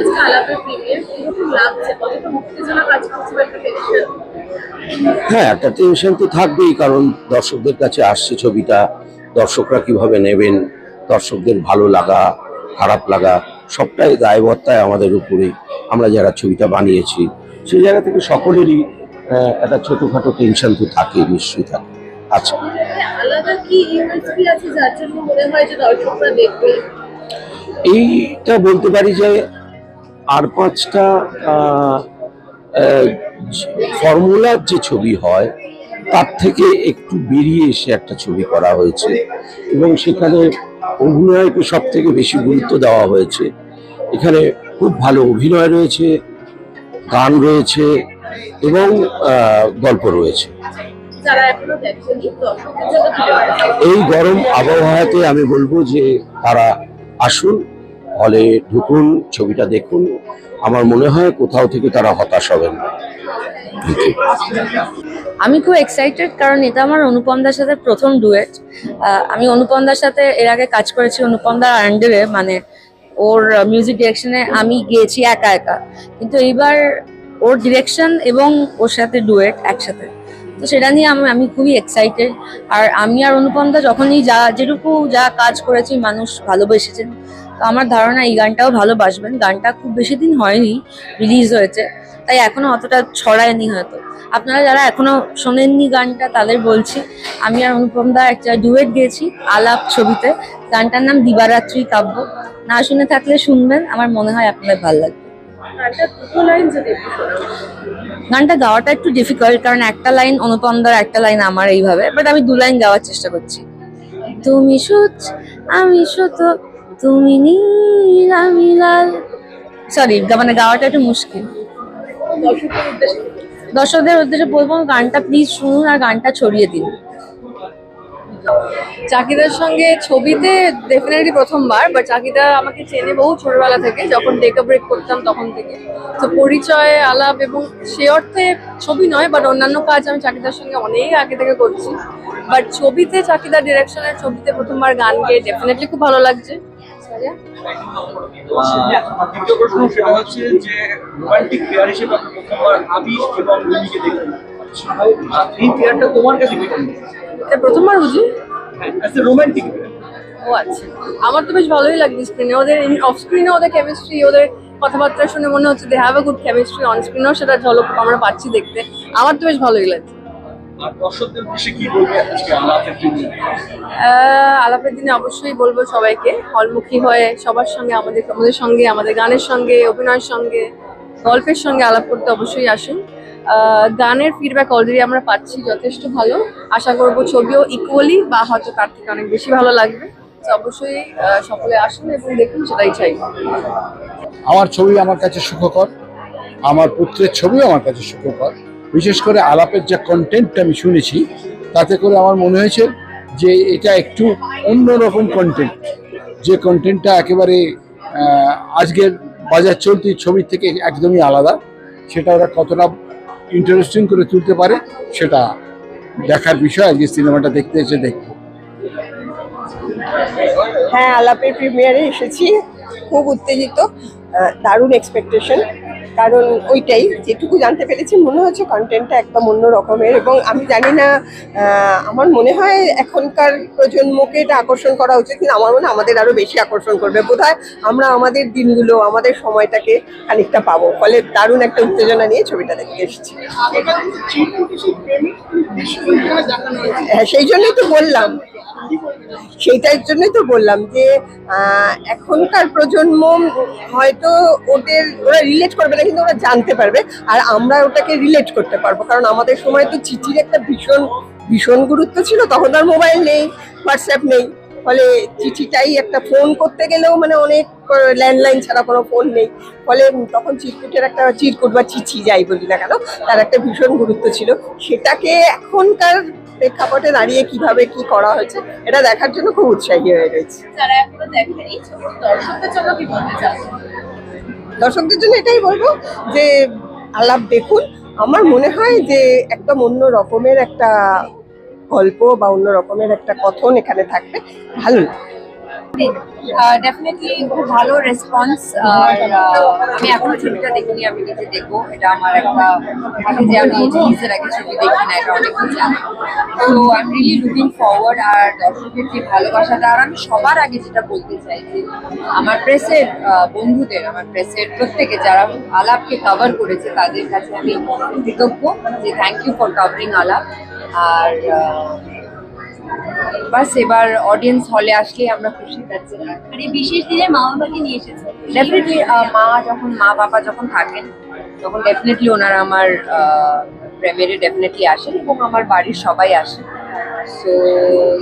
আজকে আলাপের প্রিমিয়ার কীরকম লাগছে। কতটা উত্তেজনা কাজ করছে একটা টেনশন হ্যাঁ একটা টেনশন তো থাকবেই কারণ দর্শকদের কাছে আসছে ছবিটা। দর্শকরা কীভাবে নেবেন? দর্শকদের ভালো লাগা খারাপ লাগা সবটাই দায়বত্তায় আমাদের উপরে আমরা যারা ছবিটা বানিয়েছি সেই জায়গা থেকে সকলেরই একটা ছোটোখাটো টেনশন তো থাকে নিশ্চয়ই থাকে। আচ্ছা। মনে এইটা বলতে পারি যে আর পাঁচটা ফর্মুলার যে ছবি হয় তার থেকে একটু বেরিয়ে এসে একটা ছবি করা হয়েছে। এবং সেখানে অভিনয়কে সব থেকে বেশি গুরুত্ব দেওয়া হয়েছে। এখানে খুব ভালো অভিনয় রয়েছে গান রয়েছে এবং গল্প রয়েছে? এই গরম আবহাওয়াতে আমি বলব যে তারা আসুন হলে ঢুকুন ছবিটা দেখুন। আমার মনে হয় কোথাও থেকে তারা হতাশ হবেন। না আমি খুব এক্সাইটেড কারণ এটা আমার অনুপম দার সাথে প্রথম ডুয়েট আমি অনুপম দার সাথে এর আগে কাজ করেছি অনুপম দার আন্ডারে মানে ওর মিউজিক ডিরেকশনে আমি গিয়েছি একা একা। কিন্তু এইবার ওর ডিরেকশন এবং ওর সাথে ডুয়েট একসাথে। তো সেটা নিয়ে আমি আমি খুবই এক্সাইটেড আর আমি আর অনুপম দা যখনই যা যেটুকু যা কাজ করেছি মানুষ ভালোবেসেছেন। তো আমার ধারণা এই গানটাও ভালোবাসবেন। গানটা খুব বেশি দিন হয়নি রিলিজ হয়েছে। তাই এখনও অতটা ছড়ায়নি হয়তো। আপনারা যারা এখনও শোনেননি গানটা তাদের বলছি আমি আর অনুপম দা একটা ডুয়েট গেয়েছি আলাপ ছবিতে। গানটার নাম দিবারাত্রি কাব্য। না শুনে থাকলে শুনবেন আমার মনে হয় আপনাদের ভালো লাগবে। গানটা গাওয়াটা একটু ডিফিকাল্ট কারণ একটা লাইন অনুপম দার একটা লাইন আমার এইভাবে। বাট আমি দু লাইন গাওয়ার চেষ্টা করছি। তুমি সুচ আমি সুত তুমি নীল সরি মানে গাওয়াটা একটু মুশকিল। দর্শকদের উদ্দেশ্যে বলব, গানটা প্লিজ শুনুন আর গানটা ছড়িয়ে দিন। চাকিদার সঙ্গে ছবিতে ডেফিনেটলি প্রথমবার বাট চাকিদা আমাকে চেনে বহু ছোটবেলা থেকে, যখন ডেকা ব্রেক করতাম তখন থেকে। তো পরিচয়, আলাপ এবং সে অর্থে ছবি নয় বাট অন্যান্য কাজ আমি চাকিদার সঙ্গে অনেক আগে থেকে করছি। বাট ছবিতে, চাকিদার ডিরেকশনের ছবিতে প্রথমবার গান গেয়ে ডেফিনেটলি খুব ভালো লাগছে। সারিয়া? দ্বিতীয় প্রশ্ন সেটা হচ্ছে যে রোমান্টিক পেয়ার হিসেবে আপনি প্রথমবার আবির এবং রুমিকে দেখলেন এই পেয়ারটা তোমার কাছে কি এটা প্রথমবার বুঝি। ও আচ্ছা আমার তো বেশ ভালোই লাগছে স্ক্রিনে ওদের অফ স্ক্রিনে ওদের কেমিস্ট্রি ওদের কথাবার্তা শুনে মনে হচ্ছে they have good chemistry on স্ক্রিনেও সেটা ঝলক আমরা পাচ্ছি দেখতে আমার তো বেশ ভালোই লাগছে আলাপের দিনে? অবশ্যই বলব সবাইকে হলমুখী হয়ে সবার সঙ্গে আমাদের আমাদের সঙ্গে আমাদের গানের সঙ্গে অভিনয়ের সঙ্গে গল্পের সঙ্গে আলাপ করতে অবশ্যই আসুন। আহ, গানের ফিডব্যাক অলরেডি আমরা পাচ্ছি যথেষ্ট ভালো। আশা করব ছবিও ইকুয়ালি বা হয়তো তার থেকে অনেক বেশি ভালো লাগবে। অবশ্যই আহ, সকলে আসুন এবং দেখুন সেটাই চাই। আমার ছবি আমার কাছে সুখকর। আমার পুত্রের ছবিও আমার কাছে সুখকর। বিশেষ করে আলাপের যে কন্টেন্টটা আমি শুনেছি, তাতে করে আমার মনে হয়েছে যে এটা একটু অন্যরকম কন্টেন্ট যে কন্টেন্টটা একেবারে আজকের বাজার চলতি ছবির থেকে একদমই আলাদা। সেটা ওরা কতটা ইন্টারেস্টিং করে তুলতে পারে, সেটা দেখার বিষয়। আজকে সিনেমাটা দেখতে এসে দেখব। হ্যাঁ আলাপের প্রিমিয়ারে এসেছি। খুব উত্তেজিত দারুণ এক্সপেকটেশন কারণ ওইটাই, যেটুকু জানতে পেরেছি, মনে হচ্ছে কন্টেন্টটা একদম অন্য রকমের এবং আমি জানি না আমার মনে হয় এখনকার প্রজন্মকে এটা আকর্ষণ করা উচিত, কিন্তু আমার মনে আমাদের আরও বেশি আকর্ষণ করবে। বোধহয় আমরা আমাদের দিনগুলো, আমাদের সময়টাকে খানিকটা পাবো, ফলে দারুণ একটা উত্তেজনা নিয়ে ছবিটা দেখতে এসেছি। হ্যাঁ সেই জন্যই তো বললাম। সেইটার জন্যই তো বললাম যে এখনকার প্রজন্ম হয়তো ওদের, ওরা রিলেট করবে না কিন্তু ওরা জানতে পারবে আর আমরা ওটাকে রিলেট করতে পারব। কারণ আমাদের সময় তো চিঠির একটা ভীষণ ভীষণ গুরুত্ব ছিল, তখন আর মোবাইল নেই হোয়াটসঅ্যাপ নেই। ফলে চিঠিটাই একটা ফোন করতে গেলেও মানে অনেক ল্যান্ডলাইন ছাড়া কোনো ফোন নেই। ফলে তখন চিরকুটের একটা চিরকুট বা চিঠি যাই বলি না কেন, তার একটা ভীষণ গুরুত্ব ছিল। সেটাকে এখনকার প্রেক্ষাপটে দাঁড়িয়ে কীভাবে কি করা হয়েছে, এটা দেখার জন্য খুব উৎসাহী হয়ে রয়েছে। দর্শকদের জন্য এটাই বলব যে, আলাপ দেখুন। আমার মনে হয় যে, একদম অন্য রকমের একটা গল্প বা অন্য রকমের একটা কথন এখানে থাকবে। ভালো লাগবে। ডেফিনেটলি খুব ভালো রেসপন্স আর আহ, আমি এখনও ছবিটা দেখিনি আমি নিজে দেখব। এটা আমার একটা থাকে যে আমি রিলিজের আগে ছবি দেখি না এটা অনেক কিছু তো I am really looking forward আর দর্শকের যে ভালোবাসাটা আর আমি সবার আগে যেটা বলতে চাই যে আমার প্রেসের বন্ধুদের আমার প্রেসের প্রত্যেকে যারা আলাপকে কভার করেছে তাদের কাছে আমি কৃতজ্ঞ যে থ্যাংক ইউ ফর কাভারিং আলাপ। আর বাস এবার অডিয়েন্স হলে আসলে আমরা খুশি থাকছি আর এই বিশেষ দিনে মা বাবাকে নিয়ে এসেছে? ডেফিনেটলি মা যখন মা বাবা যখন থাকেন তখন ডেফিনেটলি ওনারা আমার প্রেমিয়ারে ডেফিনেটলি আসেন এবং আমার বাড়ির সবাই আসেন। So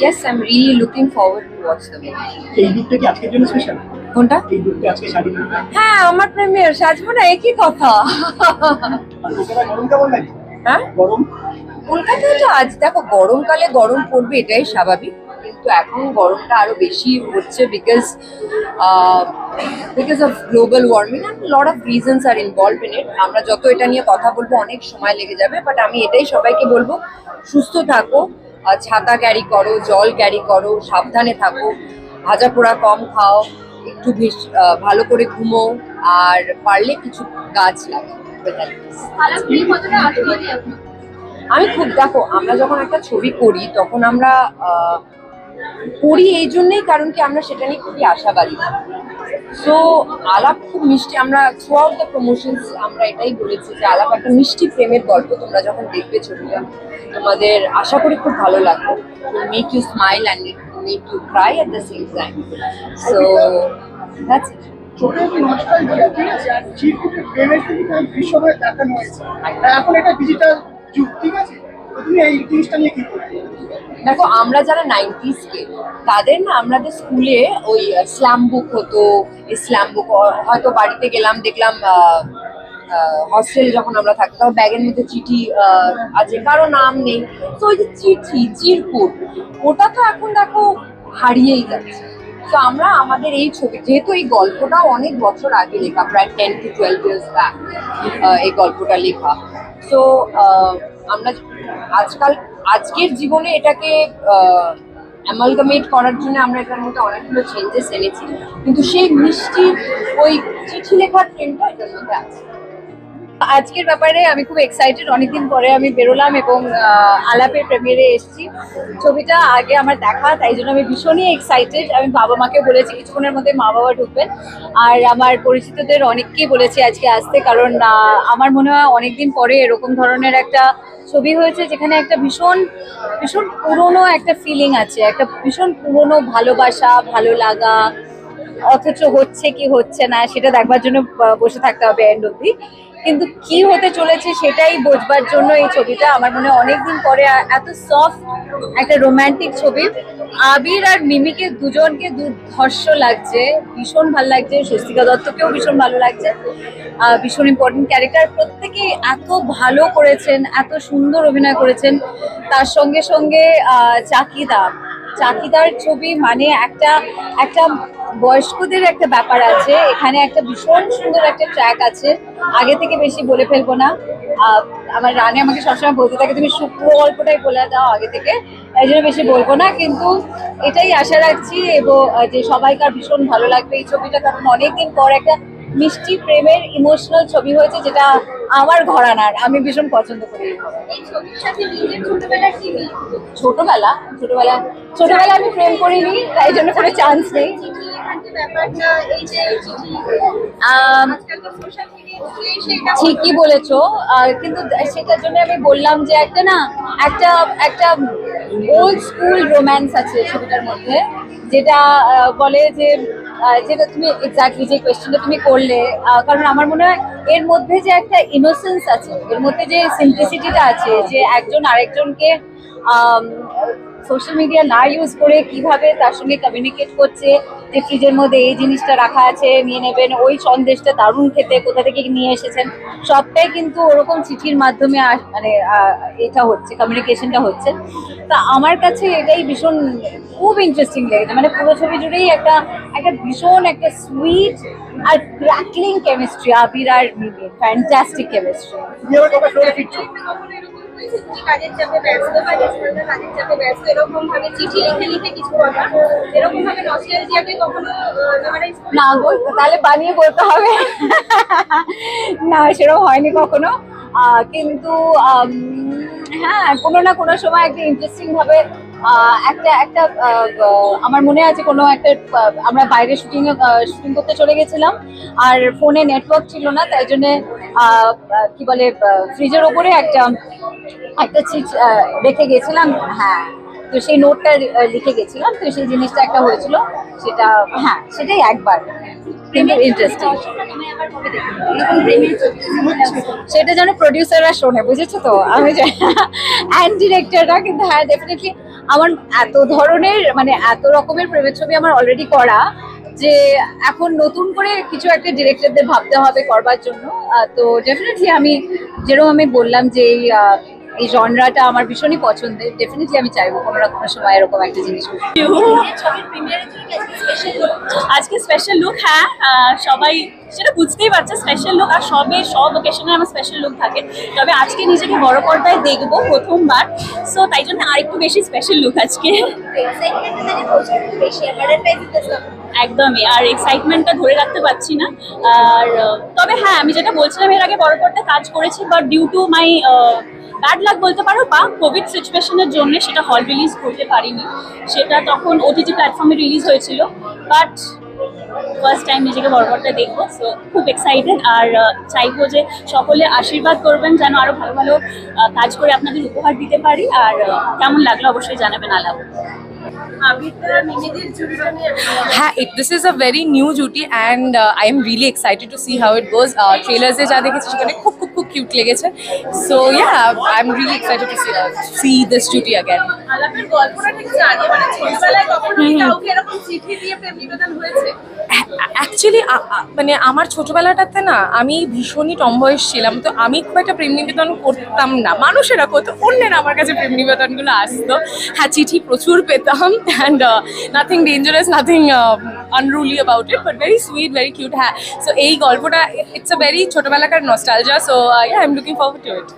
yes I am really looking forward to watch the movie কি আজকের জন্য স্পেশাল কোনটা? না হ্যাঁ? আমার প্রেমিয়ার সাজবো না একই কথা। আর গরম কেমন লাগে? হ্যাঁ? গরম? কলকাতায় তো আজ দেখো, গরমকালে গরম পড়বে, এটাই স্বাভাবিক। কিন্তু এখন গরমটা আরও বেশি হচ্ছে because because of global warming lot of reasons are involve in it আমরা যত এটা নিয়ে কথা বলব, অনেক সময় লেগে যাবে বাট আমি এটাই সবাইকে বলব, সুস্থ থাকো ছাতা ক্যারি করো, জল ক্যারি করো, সাবধানে থাকো, ভাজা পোড়া কম খাও, একটু বেশ ভালো করে ঘুমো, আর পারলে কিছু গাছ লাগাও আমি খুব, দেখো, আমরা যখন একটা ছবি করি, তখন আমরা করি এই জন্যই, কারণ কি আমরা সেটা নিয়ে খুবই আশাবাদী। সো আলাপ খুব মিষ্টি, আমরা থ্রু আউট দ্য প্রমোশনস আমরা এটাই বলেছি যে, আলাপ একটা মিষ্টি প্রেমের গল্প তোমরা যখন দেখবে ছবিটা, তোমাদের আশা করি খুব ভালো লাগবে। Make you smile and make you cry at the same time so that's it একটি নষ্টাল ঠিক আছে? আর প্রেমের বিশ্বময় দেখানো হয়েছে। এখন এটা ডিজিটাল দেখো, আমরা যারা নাইনটিস কে, তাদের না আমাদের স্কুলে ওই স্ল্যাম বুক হতো স্ল্যাম বুক হয়তো বাড়িতে গেলাম, দেখলাম হস্টেলে যখন আমরা থাকতাম ব্যাগের মধ্যে চিঠি আছে, কারও নাম নেই। তো ওই যে চিঠি, চিরকুট, ওটা তো এখন দেখো হারিয়েই যাচ্ছে। তো আমরা আমাদের এই ছবি, যেহেতু এই গল্পটাও অনেক বছর আগে লেখা, প্রায় ten to twelve years back এই গল্পটা লেখা। তো আমরা আজকাল, আজকের জীবনে এটাকে অ্যামালগামেট করার জন্য আমরা এটার মধ্যে অনেকগুলো চেঞ্জেস এনেছি। কিন্তু সেই মিষ্টি ওই চিঠি লেখার ট্রেনটা এটার মধ্যে আছে। আজকের ব্যাপারে আমি খুব এক্সাইটেড অনেকদিন পরে আমি বেরোলাম এবং আলাপের প্রেমিয়ারে এসেছি। ছবিটা আগে আমার দেখা, তাই জন্য আমি ভীষণই এক্সাইটেড আমি বাবা মাকে বলেছি, কিছুক্ষণের মধ্যে মা বাবা ঢুকবেন। আর আমার পরিচিতদের অনেককেই বলেছি আজকে আসতে, কারণ আমার মনে হয় অনেকদিন পরে এরকম ধরনের একটা ছবি হয়েছে, যেখানে একটা ভীষণ ভীষণ পুরনো একটা ফিলিং আছে, একটা ভীষণ পুরনো ভালোবাসা, ভালো লাগা, অথচ হচ্ছে কি হচ্ছে না, সেটা দেখবার জন্য বসে থাকতে হবে এন্ড অব্দি কিন্তু কি হতে চলেছে সেটাই বোঝবার জন্য এই ছবিটা। আমার মনে অনেকদিন পরে এত সফট একটা রোমান্টিক ছবি। আবির আর মিমিকে দুজনকে দুর্ধর্ষ লাগছে, ভীষণ ভালো লাগছে। স্বস্তিকা দত্তকেও ভীষণ ভালো লাগছে। ভীষণ ইম্পর্টেন্ট ক্যারেক্টার প্রত্যেকেই এত ভালো করেছেন, এত সুন্দর অভিনয় করেছেন। তার সঙ্গে সঙ্গে চাকিদা চাকিদার ছবি মানে একটা একটা বয়স্কদের একটা ব্যাপার আছে। এখানে একটা ভীষণ সুন্দর একটা ট্র্যাক আছে। আগে থেকে বেশি বলে ফেলব না। আমার রানী আমাকে সবসময় বলতে থাকে, তুমি পুরো গল্পটাই বলে দাও আগে থেকে। তাই জন্য বেশি বলব না, কিন্তু এটাই আশা রাখছি এবং যে সবাইকার ভীষণ ভালো লাগবে এই ছবিটা। কারণ অনেকদিন পর একটা মিষ্টি প্রেমের ইমোশনাল ছবি হয়েছে যেটা আমার ঘরানার আমি ভীষণ পছন্দ করি? ছোটবেলা ছোটবেলা ছোটবেলা আমি প্রেম করিনি তাই জন্য কোনো চান্স নেই। ঠিকই বলেছ কিন্তু সেটার জন্য আমি বললাম যে একটা না একটা একটা ওল্ড স্কুল রোম্যান্স আছে ছবিটার মধ্যে যেটা বলে যে যেটা তুমি এক্স্যাক্টলি যে কোয়েশ্চেনটা তুমি করলে কারণ আমার মনে হয় এর মধ্যে যে একটা ইনোসেন্স আছে, এর মধ্যে যে সিম্পলিসিটিটা আছে, যে একজন আরেকজনকে সোশ্যাল মিডিয়া না ইউজ করে কীভাবে তার সঙ্গে কমিউনিকেট করছে, যে ফ্রিজের মধ্যে এই জিনিসটা রাখা আছে, নিয়ে নেবেন, ওই সন্দেশটা দারুণ খেতে, কোথা থেকে নিয়ে এসেছেন, সবটাই কিন্তু ওরকম চিঠির মাধ্যমে মানে এটা হচ্ছে কমিউনিকেশনটা হচ্ছে। তা আমার কাছে এটাই ভীষণ, খুব ইন্টারেস্টিং লেগেছে মানে পুরো ছবি জুড়েই একটা একটা ভীষণ একটা সুইট আর ক্র্যাকলিং কেমিস্ট্রি আবির আর ফ্যান্টাস্টিক কেমিস্ট্রি ফিরছো কাজের চাপে ব্যস্ত বা রেস্টুরেন্টে কাজের চাপে ব্যস্ত এরকম ভাবে চিঠি লিখে লিখে কিছু কথা এরকম ভাবে নস্টালজিয়াকে কখনো না তাহলে বানিয়ে হবে। না, সেরকম হয়নি কখনো। কিন্তু হ্যাঁ কোনো না কোনো সময় একটা ইন্টারেস্টিং ভাবে একটা একটা আমার মনে আছে কোনো একটা আমরা বাইরে শুটিং শুটিং করতে চলে গেছিলাম আর ফোনে নেটওয়ার্ক ছিল না তাই জন্য কি বলে ফ্রিজের ওপরে একটা একটা চিট আহ, রেখে গেছিলাম হ্যাঁ। তো সেই নোটটা লিখে গেছিলাম তো সেই জিনিসটা একটা হয়েছিল সেটা হ্যাঁ সেটাই একবার। ইন্টারেস্টিং সেটা যেন প্রডিউসাররা শোনে বুঝেছ তো? আমি অ্যান্ড ডিরেক্টররা কিন্তু হ্যাঁ ডেফিনেটলি আমার এত ধরনের মানে এত রকমের প্রেমের ছবি আমার অলরেডি করা যে এখন নতুন করে কিছু একটা ডিরেক্টরদের ভাবতে হবে করবার জন্য। তো ডেফিনেটলি আমি, যেরকম আমি বললাম যে এই জনরাটা আমার ভীষণই পছন্দের। ডেফিনেটলি আমি চাইব কোনো না কোনো সময় এরকম একটা জিনিস আজকে স্পেশাল লুক হ্যাঁ সবাই সেটা বুঝতেই পারছে স্পেশাল লুক আর সবে, সব ওকেশনে আমার স্পেশাল লুক থাকে। তবে আজকে নিজেকে বড় পর্দায় দেখব প্রথমবার সো তাই জন্য আরেকটু বেশি স্পেশাল লুক আজকে। একদমই, আর এক্সাইটমেন্টটা ধরে রাখতে পারছি না। আর তবে হ্যাঁ আমি যেটা বলছিলাম, এর আগে বড় পর্দায় কাজ করেছি but due to my bad luck বলতে পারো বা কোভিড সিচুয়েশনের জন্য সেটা হল রিলিজ করতে পারিনি। সেটা তখন ওটিটি প্ল্যাটফর্মে রিলিজ হয়েছিল। বাট ফার্স্ট টাইম নিজেকে পর্দায় দেখব সো খুব এক্সাইটেড আর চাইব যে সকলে আশীর্বাদ করবেন, যেন আরও ভালো ভালো কাজ করে আপনাদের উপহার দিতে পারি। আর কেমন লাগল অবশ্যই জানাবেন আলাপ হ্যাঁ is a very new duty and uh, I am really excited to see how it goes. Uh, trailers যা দেখেছি সেখানে খুব খুব খুব কিউট লেগেছে so yeah I'm really excited to see, uh, see this duty again. আলাপের গল্পটা ঠিক জানি মানে ছোটবেলায় কখনো কাউকে এরকম চিঠি দিয়ে প্রেম নিবেদন হয়েছে অ্যাকচুয়ালি মানে আমার ছোটবেলাটাতে না, আমি ভীষণই টম্বয়স ছিলাম, তো আমি খুব একটা প্রেম নিবেদন করতাম না। মানুষেরা করতো, অন্যেরা আমার কাছে প্রেম নিবেদনগুলো আসতো। হ্যাঁ চিঠি প্রচুর পেতাম and nothing dangerous nothing unruly about it but very sweet very cute হ্যাঁ। সো এই গল্পটা ইটস আ ভেরি ছোটবেলাকার nostalgia so I am looking forward to it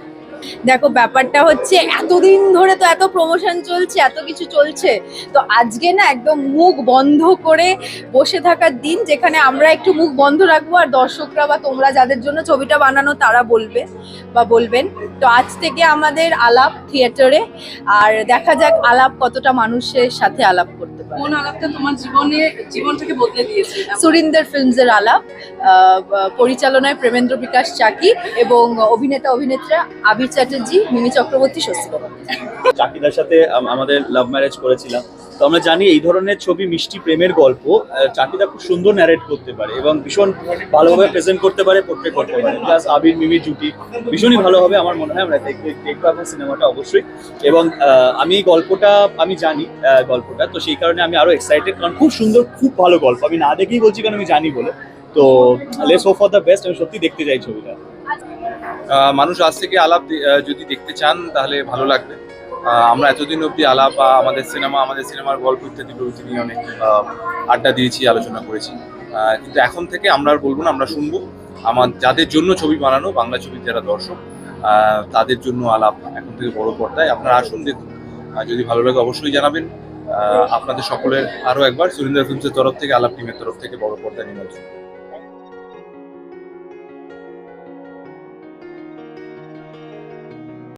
দেখো ব্যাপারটা হচ্ছে এতদিন ধরে তো এত প্রমোশন চলছে এত কিছু চলছে। তো আজকে না একদম মুখ বন্ধ করে বসে থাকার দিন যেখানে আমরা একটু মুখ বন্ধ রাখব আর দর্শকরা বা তোমরা যাদের জন্য ছবিটা বানানো তারা বলবে বা বলবেন। তো আজ থেকে আমাদের আলাপ থিয়েটারে আর দেখা যাক আলাপ কতটা মানুষের সাথে আলাপ করতে পারে। কোন আলাপটা তোমার জীবনে জীবনটাকে বদলে দিয়েছে? সুরিন্দর ফিল্মসের আলাপ পরিচালনায় প্রেমেন্দ্র বিকাশ চাকি এবং অভিনেতা অভিনেত্রা আবির চ্যাটার্জি, মিমি চক্রবর্তী স্বস্তিকা চাকিদার সাথে আমাদের লাভ ম্যারেজ করেছিলাম। তো আমরা জানি এই ধরনের ছবি মিষ্টি প্রেমের গল্প চাকিদা খুব সুন্দর ন্যারেট করতে পারে এবং ভীষণ ভালোভাবে প্রেজেন্ট করতে পারে পোর্ট্রে করতে পারে। প্লাস আবির মিমি জুটি ভীষণই ভালো হবে আমার মনে হয়, আমরা দেখতে দেখব আপনার সিনেমাটা অবশ্যই। এবং আমি এই গল্পটা, আমি জানি গল্পটা, তো সেই কারণে আমি আরও এক্সাইটেড কারণ খুব সুন্দর, খুব ভালো গল্প। আমি না দেখেই বলছি কারণ আমি জানি বলে। তো let's hope for the best আমি সত্যি দেখতে চাই ছবিটা। মানুষ আজ থেকে আলাপ যদি দেখতে চান, তাহলে ভালো লাগবে। আমরা এতদিন অবধি আলাপ বা আমাদের সিনেমা, আমাদের সিনেমার গল্প ইত্যাদি প্রভৃতি নিয়ে অনেক আড্ডা দিয়েছি, আলোচনা করেছি। কিন্তু এখন থেকে আমরা আর বলব না, আমরা শুনব। আমার, যাদের জন্য ছবি বানানো, বাংলা ছবির যারা দর্শক তাদের জন্য আলাপ এখন থেকে বড় পর্দায়। আপনারা আসুন, দেখুন। যদি ভালো লাগে, অবশ্যই জানাবেন। আপনাদের সকলের আরও একবার সুরেন্দ্র ফিল্মসের তরফ থেকে, আলাপ টিমের তরফ থেকে বড় পর্দায় নিমন্ত্রণ।